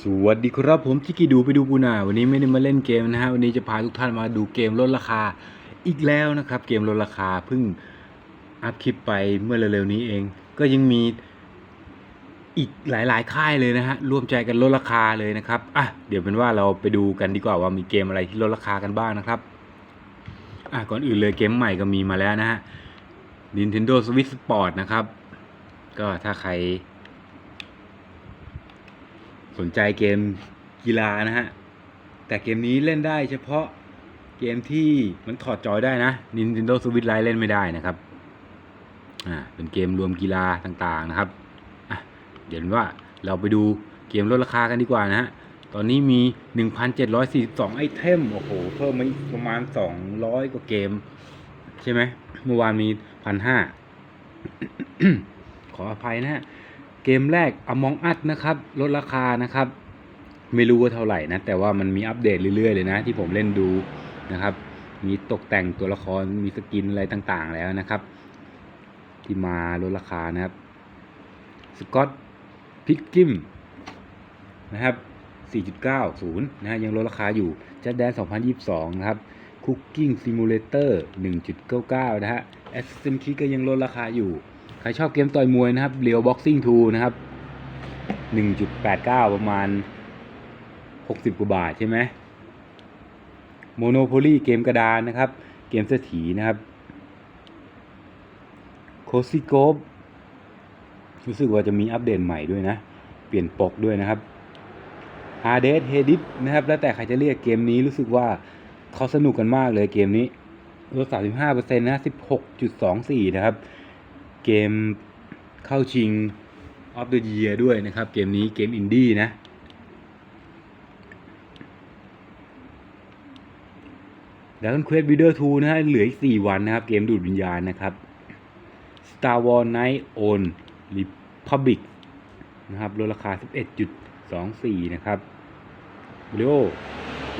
สวัสดีครับผมที่กีดูไปดูปูนาวันนี้ไม่ได้มาเล่นเกมนะฮะวันนี้จะพาทุกท่านมาดูเกมลดราคาอีกแล้วนะครับ เกมลดราคาเพิ่งอัพคลิปไปเมื่อเร็วๆนี้เอง ก็ยังมีอีกหลายๆค่ายเลยนะฮะร่วมใจกันลดราคาเลยนะครับอะเดี๋ยวเป็นว่าเราไปดูกันดีกว่าว่ามีเกมอะไรที่ลดราคากันบ้างนะครับอะก่อนอื่นเลยเกมใหม่ก็มีมาแล้วนะฮะ Nintendo Switch Sport นะครับ ก็ถ้าใคร สนใจเกมกีฬานะฮะ แต่เกมนี้เล่นได้เฉพาะเกมที่มันถอดจอยได้นะ Nintendo Switch Lite เล่นไม่ได้นะครับ อ่า เป็นเกมรวมกีฬาต่างๆนะครับ อะ เดี๋ยวว่าเราไปดูเกมลดราคากันดีกว่านะฮะ ตอนนี้มี 1,742 ไอเทม โอ้โห เพิ่มมาประมาณ 200 กว่าเกม ใช่ไหม เมื่อวานมี 1,500 ขออภัยนะฮะ เกมแรก Among Us นะครับลดราคานะครับ ไม่รู้ว่าเท่าไหร่นะ แต่ว่ามันมีอัปเดตเรื่อยๆเลยนะ ที่ผมเล่นดูนะครับ มีตกแต่งตัวละครมีสกินอะไรต่างๆ แล้วนะครับ ที่มาลดราคานะครับสกอตพิกกิมนะครับ 4.90 นะฮะยังลดราคาอยู่จัดแดน 2022 นะครับ Cooking Simulator 1.99 นะฮะ Assassin's Creed ก็ยังลดราคาอยู่ ใครชอบเกมต่อยมวยนะครับเรียวบ็อกซิ่ง2นะครับ1.89ประมาณ60กว่าบาทใช่ไหม Monopoly เกมกระดานนะครับ เกมเศรษฐีนะครับ c o s y g o p รู้สึกว่าจะมีอัปเดตใหม่ด้วยนะ เปลี่ยนปกด้วยนะครับ Hades Hedit นะครับ แล้วแต่ใครจะเรียกเกมนี้รู้สึกว่าเขาสนุกกันมากเลยเกมนี้ลด35%นะ 16.24 นะครับ เกมเข้าชิงออฟเดอะเยียด้วยนะครับ เกมนี้เกมอินดี้นะ แล้วกันเควสบิดเดอร์ทูนะฮะเหลืออีก 4 วันนะครับ เกมดูดวิญญาณนะครับ Star Wars Night on Republic นะครับลดราคา 11.24 นะครับ Mario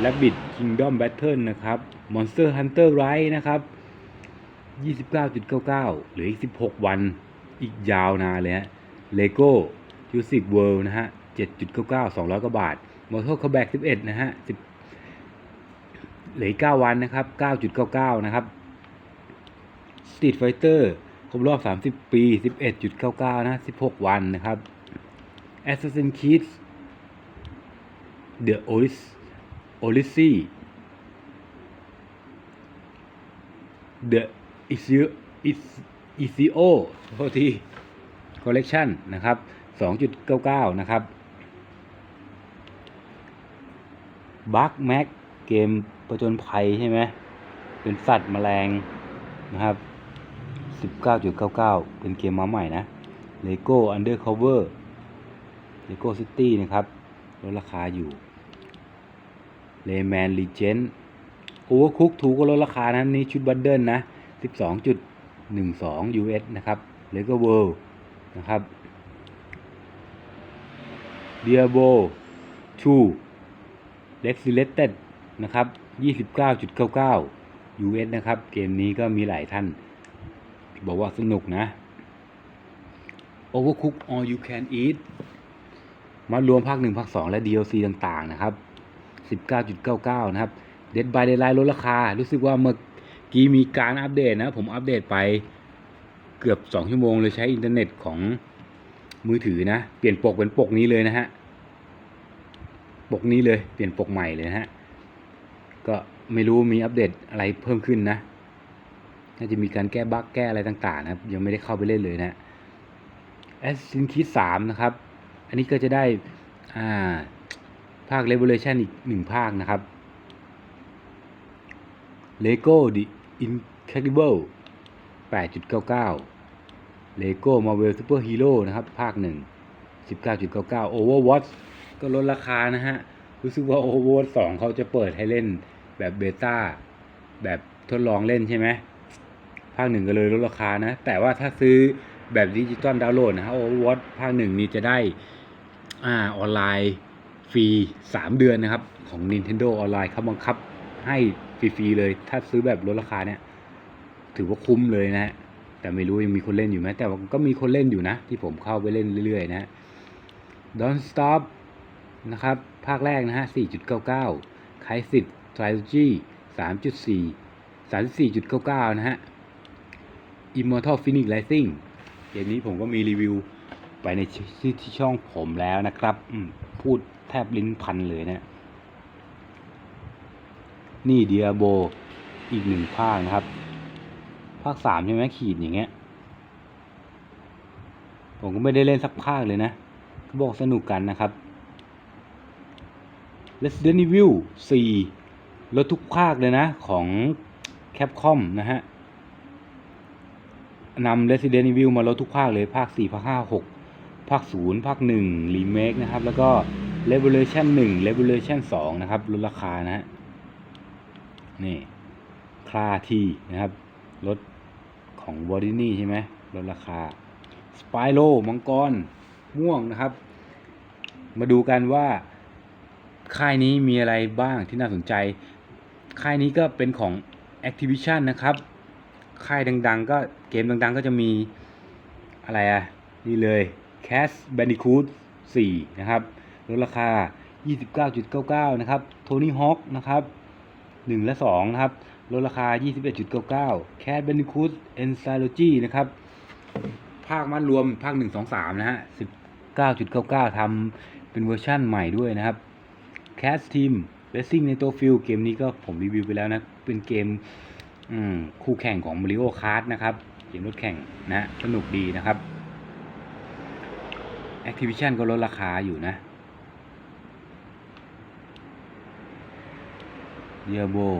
Rabbit Kingdom Battle นะครับ Monster Hunter Rise นะครับ 29.99หลืออีก 16 วันอีกยาวนานเลยฮะ Lego Jurassic World นะฮะ 7.99 200 กว่าบาท Mortal Kombat 11 นะฮะ10เหลืออีก 9 วันนะครับ 9.99 นะครับ Street Fighter ครบรอบ 30 ปี 11.99 นะ 16 วันนะครับ Assassin's Creed The Odyssey Odyssey The Ezio Ezio โทษที Collection นะครับ 2.99 นะครับ Bug Mac เกมประจนภัยใช่ไหม เป็นสัตว์แมลงนะครับ 19.99 เป็นเกมมาใหม่นะ Lego Undercover Lego City นะครับลดราคาอยู่ Rayman Legend Overcooked 2ก็ลดราคานะนี่ชุดบันเดิลนะ 12.12 US นะครับ Lego World นะครับ Diablo 2 Resurrected นะครับ 29.99 US นะครับ เกมนี้ก็มีหลายท่าน บอกว่าสนุกนะ Overcook All You Can Eat มารวมภาค 1 ภาค 2 และ DLC ต่าง ๆ นะครับ 19.99 นะครับ Dead by Daylight ลดราคา รู้สึกว่าเมื่อ กี้มีการอัปเดตนะ ผมอัปเดตไปเกือบ 2 ชั่วโมงเลยใช้อินเทอร์เน็ตของมือถือนะ เปลี่ยนปกเป็นปกนี้เลยนะฮะ ปกนี้เลย เปลี่ยนปกใหม่เลยนะฮะ ก็ไม่รู้มีอัปเดตอะไรเพิ่มขึ้นนะ น่าจะมีการแก้บั๊กแก้อะไรต่างๆ นะครับ ยังไม่ได้เข้าไปเล่นเลยนะ Assassin's Creed 3นะครับ อันนี้ก็จะได้อ่าภาค Revelation อีกหนึ่งภาคนะครับ Lego The Incredible 8.99 Lego Marvel Super Hero นะครับ ภาค 1 19.99 Overwatch ก็ลดราคานะฮะ รู้สึกว่า Overwatch 2 เขาจะเปิดให้เล่นแบบเบต้า แบบทดลองเล่นใช่ไหม ภาคหนึ่งก็เลยลดราคานะ แต่ว่าถ้าซื้อแบบดิจิตอลดาวน์โหลดนะฮะ Overwatch ภาคหนึ่งนี้จะได้อ่าออนไลน์ฟรี 3 เดือนนะครับ ของ Nintendo ออนไลน์เขาบังคับให้ ฟรีๆเลย ถ้าซื้อแบบลดราคาเนี่ย ถือว่าคุ้มเลยนะฮะแต่ไม่รู้ยังมีคนเล่นอยู่ไหมแต่ว่าก็มีคนเล่นอยู่นะ ที่ผมเข้าไปเล่นเรื่อยๆนะ Don't Stop นะครับ ภาคแรกนะฮะ 4.99ไคสิตไทรจี3.4 34.99 นะฮะ Immortal Phoenix Rising เกมนี้ผมก็มีรีวิวไปในที่ช่องผมแล้วนะครับ พูดแทบลิ้นพันเลยนะ นี่เดียโบอีกหนึ่งภาคนะครับ ภาคสามใช่ไหมขีดอย่างเงี้ย ผมก็ไม่ได้เล่นสักภาคเลยนะเขาบอกสนุกกันนะครับ Resident Evil 4ลดทุกภาคเลยนะของ Capcom นะฮะนำ Resident Evil มาลดทุกภาคเลยภาค 4 ภาค 5 6 ภาค 0 ภาค1รีเมคนะครับ แล้วก็ Revolution 1 Revolution 2 นะครับลดราคานะฮะ นี่คลาทีนะครับ รถของวอรินี่ใช่ไหมลดราคาสไปโ o มังกร ม่วงนะครับ มาดูกันว่า ค่ายนี้มีอะไรบ้างที่น่าสนใจ ค่ายนี้ก็เป็นของ Activision นะครับ ค่ายดังๆ ก็เกมดังๆ ก็จะมีอะไรอะนี่เลย Cast Bandicoot 4 นะครับ ลดราคา 29.99 นะครับ Tony Hawk นะครับ 1 และ 2 นะครับ ลดราคา 21.99 Cat Bandicoot Encyclopedia นะครับ ภาคมัดรวมภาค 1 2 3 นะฮะ 19.99 ทำเป็นเวอร์ชั่นใหม่ด้วยนะครับ Cat Team Racing ในตัวฟิลเกมนี้ก็ผมรีวิวไปแล้วนะ เป็นเกมอืมคู่แข่งของ Mario Kart นะครับ เกมรถแข่งนะ สนุกดีนะครับ Activision ก็ลดราคาอยู่นะ Diablo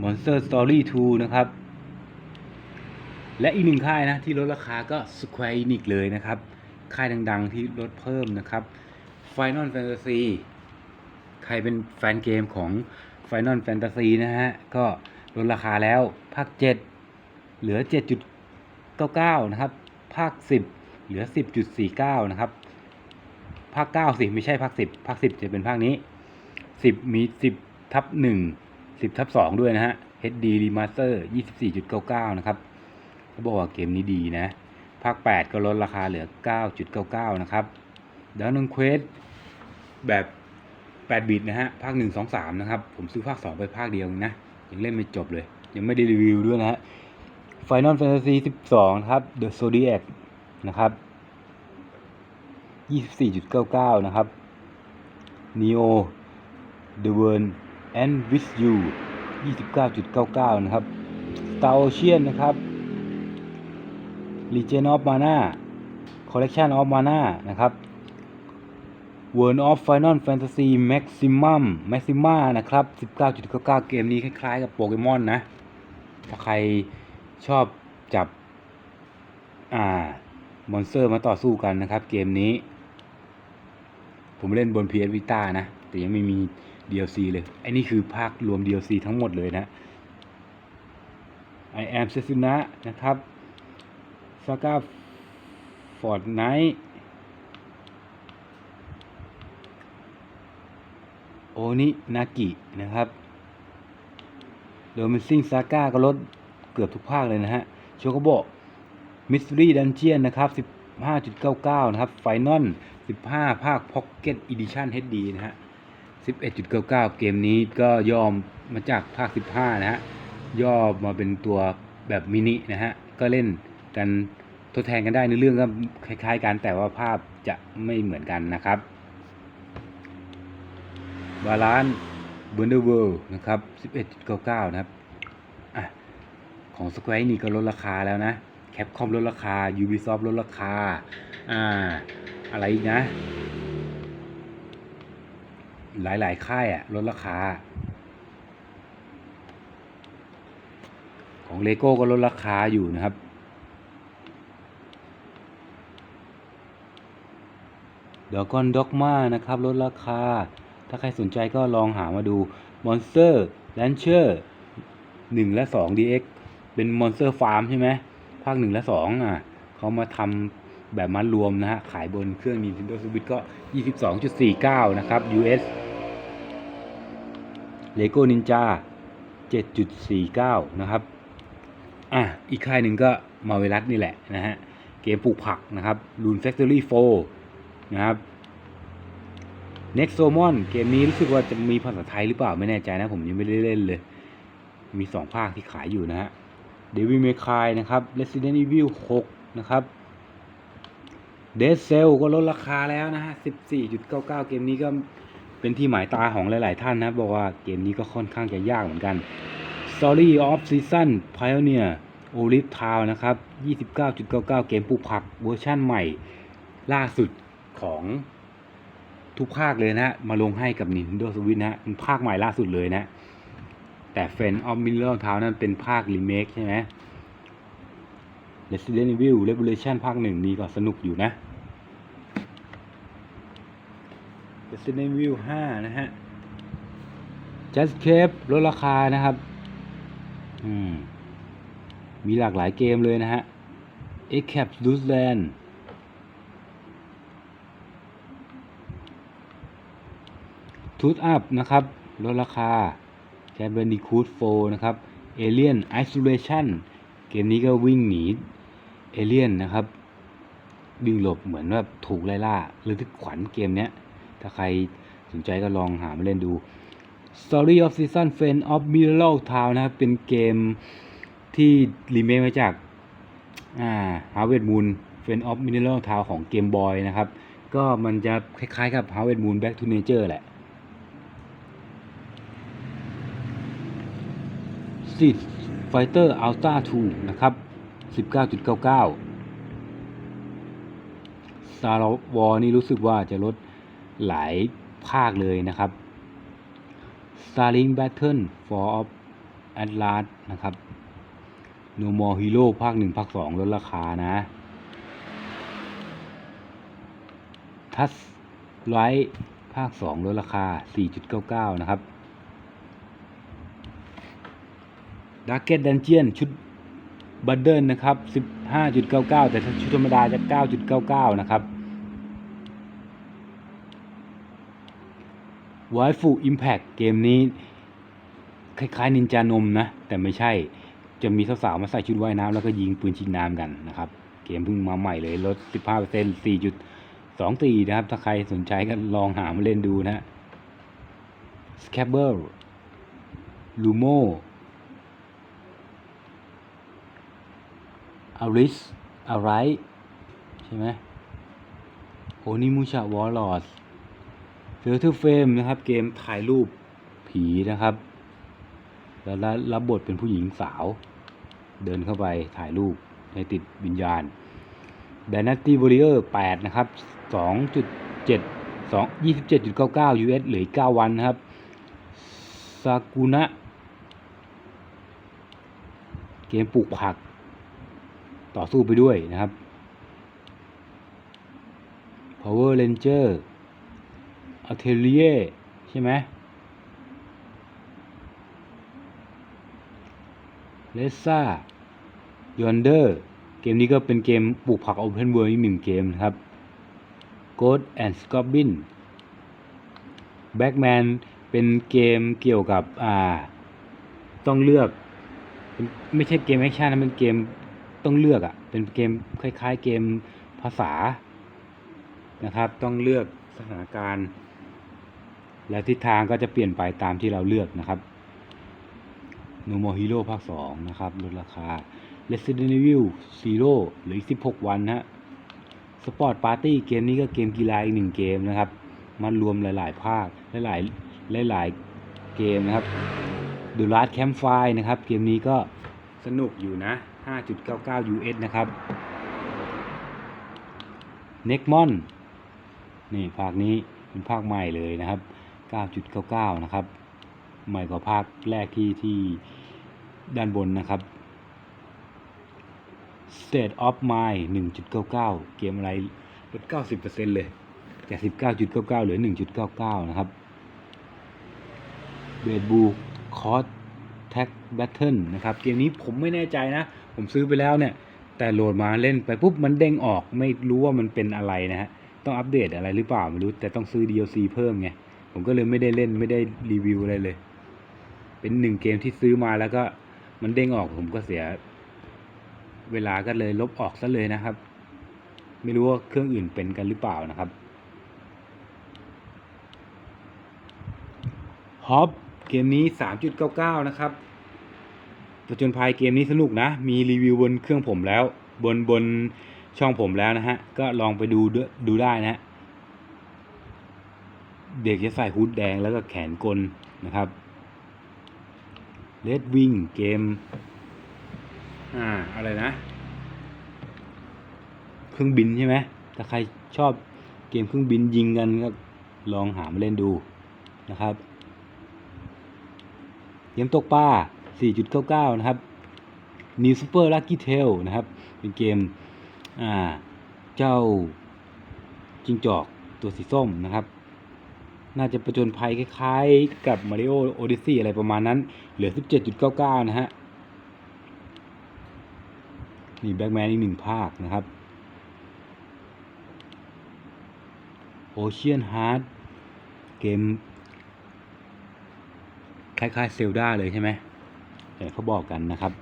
Monster Story 2นะครับ และอีกหนึ่งค่ายนะที่ลดราคาก็ Square Enix เลยนะครับ ค่ายดังๆที่ลดเพิ่มนะครับ Final Fantasy ใครเป็นแฟนเกมของ Final Fantasy นะฮะ ก็ลดราคาแล้ว ภาค 7 เหลือ 7.99 นะครับ ภาค 10 เหลือ 10.49 นะครับ ภาค9สิไม่ใช่ภาค10ภาค10จะเป็นภาคนี้10มี10ทับ1 10ทับ2ด้วยนะฮะ HD Remaster 24.99 นะครับเขาบอกว่าเกมนี้ดีนะ ภาค 8 ก็ลดราคาเหลือ 9.99 นะครับดาวนังเควสแบบ 8 บิตนะฮะ ภาค 1 2 3 นะครับ ผมซื้อภาค 2 ไปภาคเดียวนะ ยังเล่นไม่จบเลย ยังไม่ได้รีวิวด้วยนะฮะ Final Fantasy 12 ครับ The Zodiac นะครับ 24.99 นะครับ Neo The World and With You 29.99 นะครับ Star Ocean นะครับ Legend of Mana Collection of Mana นะครับ World of Final Fantasy Maximum Maxima นะครับ 19.99 เกมนี้คล้ายๆกับโปเกมอนนะ ถ้าใครชอบจับ อ่ามอนสเตอร์มาต่อสู้กันนะครับ เกมนี้ ผมเล่นบน PS Vita นะ แต่ยังไม่มี DLC เลยไอ้นี่คือภาครวม DLC ทั้งหมดเลยนะ I am Setsuna นะครับ Saga Fortnite โอนินากินะครับโดมิซิงซาก้าก็ลดเกือบทุกภาคเลยนะฮะ โชโกโบมิส t รี่ดันเจียนนะครับ 15.99 นะครับ ไฟนอล15 ภาค Pocket Edition HD นะฮะ 11.99 เกมนี้ก็ย่อมมาจากภาค 15 นะฮะ ย่อมาเป็นตัวแบบมินินะฮะ ก็เล่นกันทดแทนกันได้ในเรื่องก็คล้ายๆกันแต่ว่าภาพจะไม่เหมือนกันนะครับบาลานเบอร์เดอร์เวิลด์นะครับ 11.99 นะครับอของ Square นี่ก็ลดราคาแล้วนะ Capcom ลดราคา Ubisoft ลดราคา อ่า อะไรอีกนะ หลาย ๆ ค่ายอะลดราคา ของ Lego ก็ลดราคาอยู่นะครับเดี๋ยวก่อนด็อกมานะครับ ลดราคา ถ้าใครสนใจก็ลองหามาดู Monster Rancher 1และ2 DX เป็น Monster Farm ใช่ไหม ภาค1และ2อะเขามาทำแบบมัดรวมนะฮะ ขายบนเครื่อง Nintendo Switch ก็ 22.49 นะครับ US Lego Ninja 7.49 นะครับ อะ อีกค่ายหนึ่งก็มาเวลัสนี่แหละนะฮะ เกมปลูกผักนะครับ Rune Factory 4 นะครับ Next s o m o n เกมนี้รู้สึกว่าจะมีภาษาไทยหรือเปล่าไม่แน่ใจนะ ผมยังไม่ได้เล่นเลย มีสองภาคที่ขายอยู่นะฮะ Devil May Cry นะครับ Resident Evil 6 นะครับ Dead Cell ก็ลดราคาแล้วนะฮะ 14.99 เกมนี้ก็เป็นที่หมายตาของหลาย ๆ ท่านนะบอกว่าเกมนี้ก็ค่อนข้างจะยากเหมือนกัน Story of Season Pioneer Olive Town นะครับ 29.99 เกมปลูกผักเวอร์ชั่นใหม่ล่าสุดของทุกภาคเลยนะ มาลงให้กับ Nintendo Switch นะเป็นภาคใหม่ล่าสุดเลยนะ แต่ Friend of Mineral Town นั้นเป็นภาครีเมคใช่ไหม Resident Evil Revolution ภาคหนึ่งนี่ก็สนุกอยู่นะ Resident Evil 5 นะฮะ Just Cape ลดราคานะครับอืมมีหลากหลายเกมเลยนะฮะ e c a p d u s l a n d t o o t Up นะครับลดราคา c a b a n d i c o o t 4นะครับ Alien Isolation เกมนี้ก็วิ่งหนีเอเลียนนะครับวิ่งหลบเหมือนว่าถูกไล่ล่าหระทึกขวัญเกมเนี้ย ถ้าใครสนใจก็ลองหามาเล่นดู Story of Season Friend of Mineral Town นะครับเป็นเกมที่รีเมคมาจากอ่า Harvest Moon Friend of Mineral Town ของ Game Boy นะครับ ก็มันจะคล้ายๆกับ Harvest Moon Back to Nature แหละ Street Fighter Ultra 2นะครับ 19.99 Star Wars นี่รู้สึกว่าจะลดหลายภาคเลยนะครับ Starlink Battle for of Atlas นะครับ No More Hero ภาค 1 ภาค 2 ลดราคานะ ทัสไลท์ภาค 2 ลดราคา 4.99 นะครับ Dark Dungeon ชุดบันเดิลนะครับ 15.99 แต่ถ้าชุดธรรมดาจะ 9.99 นะครับ w i f u Impact เกมนี้ คล้ายๆนินจานมนะ แต่ไม่ใช่จะมีสาวๆมาใส่ชุดว่ายน้ำแล้วก็ยิงปืนชิงน้ำกันนะครับ เกมเพิ่งมาใหม่เลยลด 15% 4.24 นะครับ ถ้าใครสนใจก็ลองหามาเล่นดูนะ s c a b b e r Lumo อาริสอาไรใช่ไหมโอนิมูชาวอลลอสเฟลทอร์เฟมนะครับ เกมถ่ายรูปผีนะครับ แล้วรับบทเป็นผู้หญิงสาว เดินเข้าไปถ่ายรูปในติดวิญญาณ Dynasty Warrior 8นะครับ 2.7 2 27.99 US เหลืออีก9วันนะครับซากุนะ เกมปลูกผัก ต่อสู้ไปด้วยนะครับ Power Ranger Atelier ใช่ไหมเลซ่ายอนเดอร์เกมนี้ก็เป็นเกมปลูกผัก Open World อีกหนึ่งเกมนะครับ Ghost and Goblin Backman เป็นเกมเกี่ยวกับอ่าต้องเลือก ไม่ใช่เกมแอคชั่นนะเป็นเกม ต้องเลือกอะ่ะเป็นเกมคล้ายๆ เกมภาษานะครับ ต้องเลือกสถานการณ์ และทิศทางก็จะเปลี่ยนไปตามที่เราเลือกนะครับ No More Hero ภาค 2 นะครับลดราคา Resident Evil Zero หลืออีก 16 วันนะฮะ Sport Party เกมนี้ก็เกมกีฬาอีกหนึ่งเกมนะครับ มันรวมหลาย ๆ ภาค หลายๆหลายๆเกมนะครับ The Last Campfire นะครับ เกมนี้ก็สนุกอยู่นะ 5.99 US นะครับ Necmon นี่ภาคนี้เป็นภาคใหม่เลยนะครับ 9.99 นะครับ ใหม่กว่าภาคแรกที่ที่ด้านบนนะครับ State of Mind 1.99 เกมอะไรลด 90%เลยจาก 19.99 เหลือ 1.99 นะครับเบดบูคอสแท็กแบทเทิลนะครับ เกมนี้ผมไม่แน่ใจนะ ผมซื้อไปแล้วเนี่ย แต่โหลดมาเล่นไปปุ๊บมันเด้งออกไม่รู้ว่ามันเป็นอะไรนะฮะต้องอัปเดตอะไรหรือเปล่าไม่รู้แต่ต้องซื้อ DLC เพิ่มไงผมก็เลยไม่ได้เล่นไม่ได้รีวิวอะไรเลย เป็นหนึ่งเกมที่ซื้อมาแล้วก็มันเด้งออกผมก็เสีย เวลาก็เลยลบออกซะเลยนะครับ ไม่รู้ว่าเครื่องอื่นเป็นกันหรือเปล่านะครับฮอปเกมนี้ 3.99 นะครับ ประจนภัยเกมนี้สนุกนะ มีรีวิวบนเครื่องผมแล้ว บนบนช่องผมแล้วนะฮะ ก็ลองไปดูดูได้นะฮะ เด็กจะใส่ฮูดแดงแล้วก็แขนกลนะครับเลดวิงเกม อ่า อะไรนะ เครื่องบินใช่ไหมถ้าใครชอบเกมเครื่องบินยิงกันก็ลองหามาเล่นดูนะครับ เกมตกปลา 4.99 นะครับ New Super Lucky Tail นะครับ เป็นเกมอ่าเจ้าจิงจอกตัวสีส้มนะครับ น่าจะประจนภัยคล้ายๆ กับ Mario Odyssey อะไรประมาณนั้น เหลือ 17.99 นะฮะ นี่แบ็กแมนอีกหนึ่งภาคนะครับ Ocean Heart เกม คล้ายๆเซลดาเลยใช่ไหม เขาบอกกันนะครับ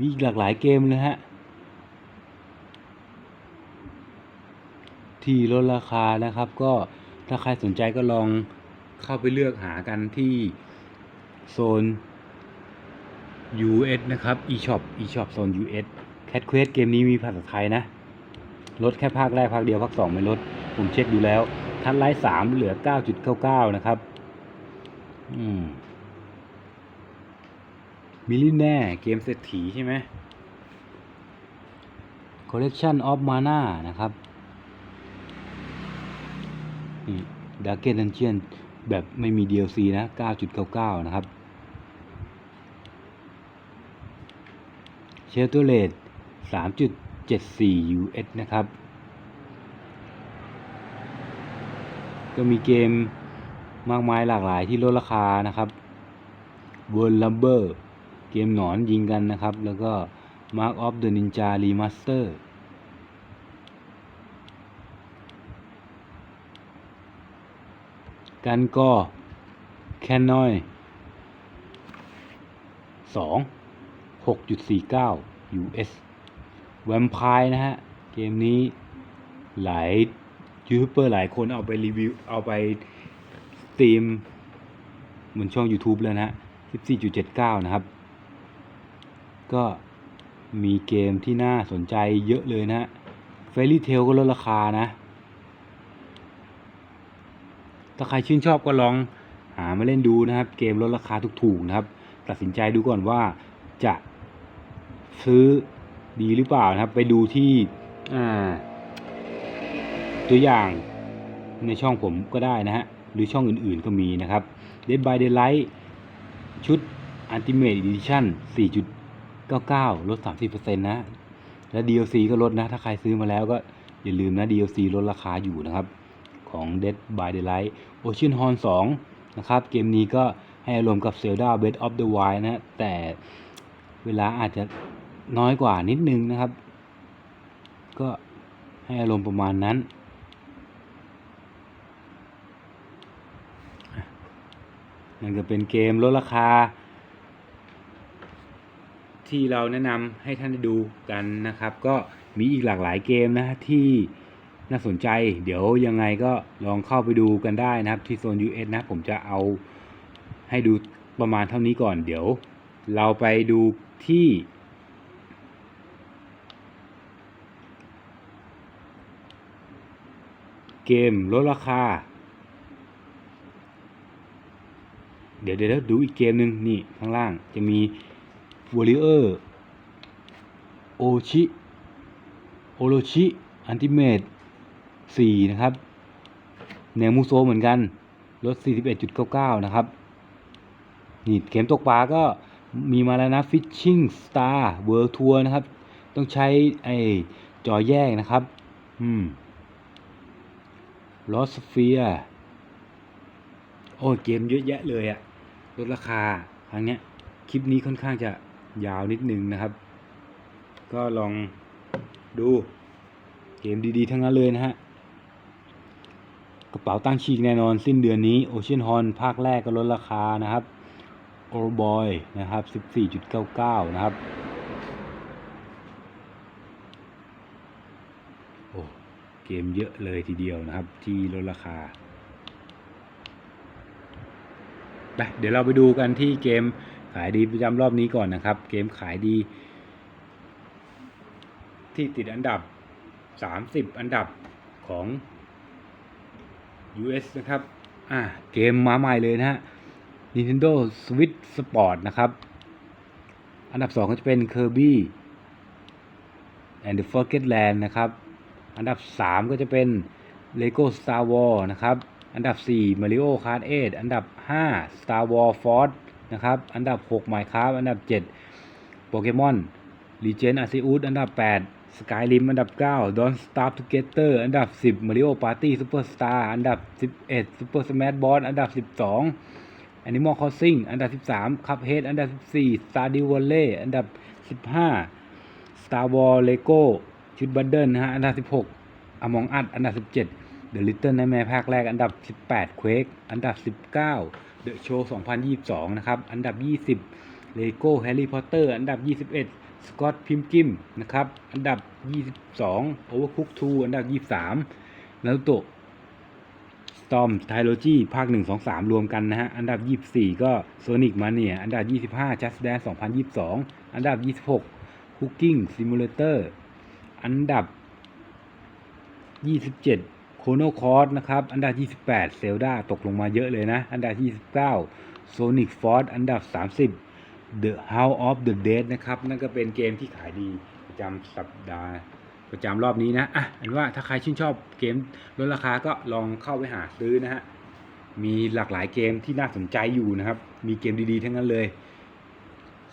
มีหลากหลายเกมเลยฮะ ที่ลดราคานะครับก็ถ้าใครสนใจก็ลองเข้าไปเลือกหากันที่โซน US นะครับ eShop eShop โซน US Cat Quest เกมนี้มีภาษาไทยนะ ลดแค่ภาคแรก ภาคเดียว ภาคสองไม่ลด ผมเช็คดูแล้วทันไลท์สามเหลือเก้าจุดเก้าเก้านะครับอืมมิลลิแน่เกมเศรษฐีใช่ไหม Collection of Mana นะครับนี่ Dark Dungeon แบบไม่มี DLC นะ 9.99 นะครับ Shelter Rate 3.74 US นะครับ ก็มีเกมมากมายหลากหลายที่ลดราคานะครับ World Lumber เกมหนอนยิงกันนะครับ แล้วก็ Mark of the Ninja Remaster กันก็แคนนอยสองหกจุดสี่เก้า US แวมไพร์นะฮะ เกมนี้หลาย ยูทูบเบอร์หลายคนเอาไปรีวิวเอาไปสตรีมบนช่อง YouTube แล้วนะฮะ14.79 นะครับ ก็มีเกมที่น่าสนใจเยอะเลยนะฮะ Fairy t a l ก็ลดราคานะ ถ้าใครชื่นชอบก็ลองหามาเล่นดูนะครับ เกมลดราคาถูกๆนะครับ ตัดสินใจดูก่อนว่าจะซื้อดีหรือเปล่านะครับ ไปดูที่อ่า ตัวอย่างในช่องผมก็ได้นะฮะ หรือช่องอื่นๆก็มีนะครับ Dead by Daylight ชุด Ultimate Edition 4.99 ลด 30%นะ และ DLC ก็ลดนะ ถ้าใครซื้อมาแล้วก็อย่าลืมนะ DLC ลดราคาอยู่นะครับ ของ Dead by Daylight Ocean Horn 2 นะครับ เกมนี้ก็ให้อารมณ์กับ Zelda Breath of the Wild นะ แต่เวลาอาจจะน้อยกว่านิดนึงนะครับ ก็ให้อารมณ์ประมาณนั้น นั่นก็เป็นเกมลดราคา ที่เราแนะนำให้ท่านได้ดูกันนะครับ ก็มีอีกหลากหลายเกมนะที่น่าสนใจ เดี๋ยวยังไงก็ลองเข้าไปดูกันได้นะครับ ที่โซน US นะ ผมจะเอาให้ดูประมาณเท่านี้ก่อน เดี๋ยว เราไปดูที่ เกมลดราคา เดี๋ยวเดี๋ยวดูอีกเกมหนึ่งนี่ข้างล่างจะมี Warrior โอชิโอโรชิอันติเมต4นะครับแนวมูโซเหมือนกันลด 41.99 นะครับ นี่เกมตกปลาก็มีมาแล้วนะ Fishing Star World Tour นะครับ ต้องใช้ไอ้จอแยกนะครับ อืม Lost Sphere โอ้เกมเยอะแยะเลยอะ ลดราคาครั้งเนี้ยคลิปนี้ค่อนข้างจะยาวนิดนึงนะครับ ก็ลองดูเกมดีๆ ทั้งนั้นเลยนะฮะ กระเป๋าตั้งค์ฉีกแน่นอนสิ้นเดือนนี้ Ocean Horn ภาคแรกก็ลดราคานะครับ Old Boy นะครับ 14.99 นะครับ โอ้ เกมเยอะเลยทีเดียวนะครับ ที่ลดราคา ไปเดี๋ยวเราไปดูกันที่เกมขายดีประจำรอบนี้ก่อนนะครับ เกมขายดี ที่ติดอันดับ 30 อันดับของ US นะครับ อ่า เกมมาใหม่เลยนะฮะ Nintendo Switch Sport นะครับ อันดับ 2 ก็จะเป็น Kirby and the Forgotten Land นะครับ อันดับ 3 ก็จะเป็น Lego Star Wars นะครับ อันดับ 4 Mario Kart 8 อันดับ 5 Star Wars Force นะครับ อันดับ 6 Minecraft อันดับ 7 Pokemon Legend Arceus อันดับ 8 Skyrim อันดับ 9 Don't Starve Together อันดับ 10 Mario Party Superstar อันดับ 11 Super Smash Bros อันดับ 12 Animal Crossing อันดับ 13 Cuphead อันดับ 14 Stardew Valley อันดับ 15 Star Wars Lego ชุดบันเดิลนะฮะ อันดับ 16 Among Us อันดับ 17 The Little Nightmare ภาคแรกอันดับ 18 Quake อันดับ 19 The Show 2022 นะครับ อันดับ 20 Lego Harry Potter อันดับ 21 Scott Pilgrim นะครับ อันดับ 22 Overcooked 2 อันดับ 23 Naruto Storm Trilogy ภาค 1 2 3 รวมกันนะฮะ อันดับ 24 ก็ Sonic Mania อันดับ 25 Just Dance 2022 อันดับ 26 Cooking Simulator อันดับ 27 Chrono Cross นะครับ อันดับ 28 Zelda ตกลงมาเยอะเลยนะ อันดับ 29 Sonic Force อันดับ 30 The House of the Dead นะครับ นั่นก็เป็นเกมที่ขายดีประจำสัปดาห์ประจำรอบนี้นะอะอันว่าถ้าใครชื่นชอบเกมลดราคาก็ลองเข้าไปหาซื้อนะฮะ มีหลากหลายเกมที่น่าสนใจอยู่นะครับ มีเกมดีๆ ทั้งนั้นเลย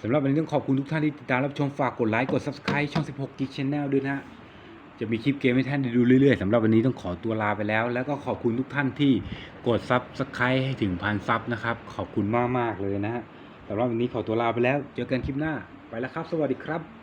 สำหรับวันนี้ต้องขอบคุณทุกท่านที่ติดตามรับชมฝากกดไลค์กด Subscribe ช่อง 16 Geek Channel ด้วยนะฮะ จะมีคลิปเกมให้ท่านได้ดูเรื่อยๆสำหรับวันนี้ต้องขอตัวลาไปแล้ว แล้วก็ขอบคุณทุกท่านที่กดซับสไครต์ให้ถึงพันซับนะครับ ขอบคุณมากๆเลยนะฮะสำหรับวันนี้ขอตัวลาไปแล้ว เจอกันคลิปหน้าไปแล้วครับ สวัสดีครับ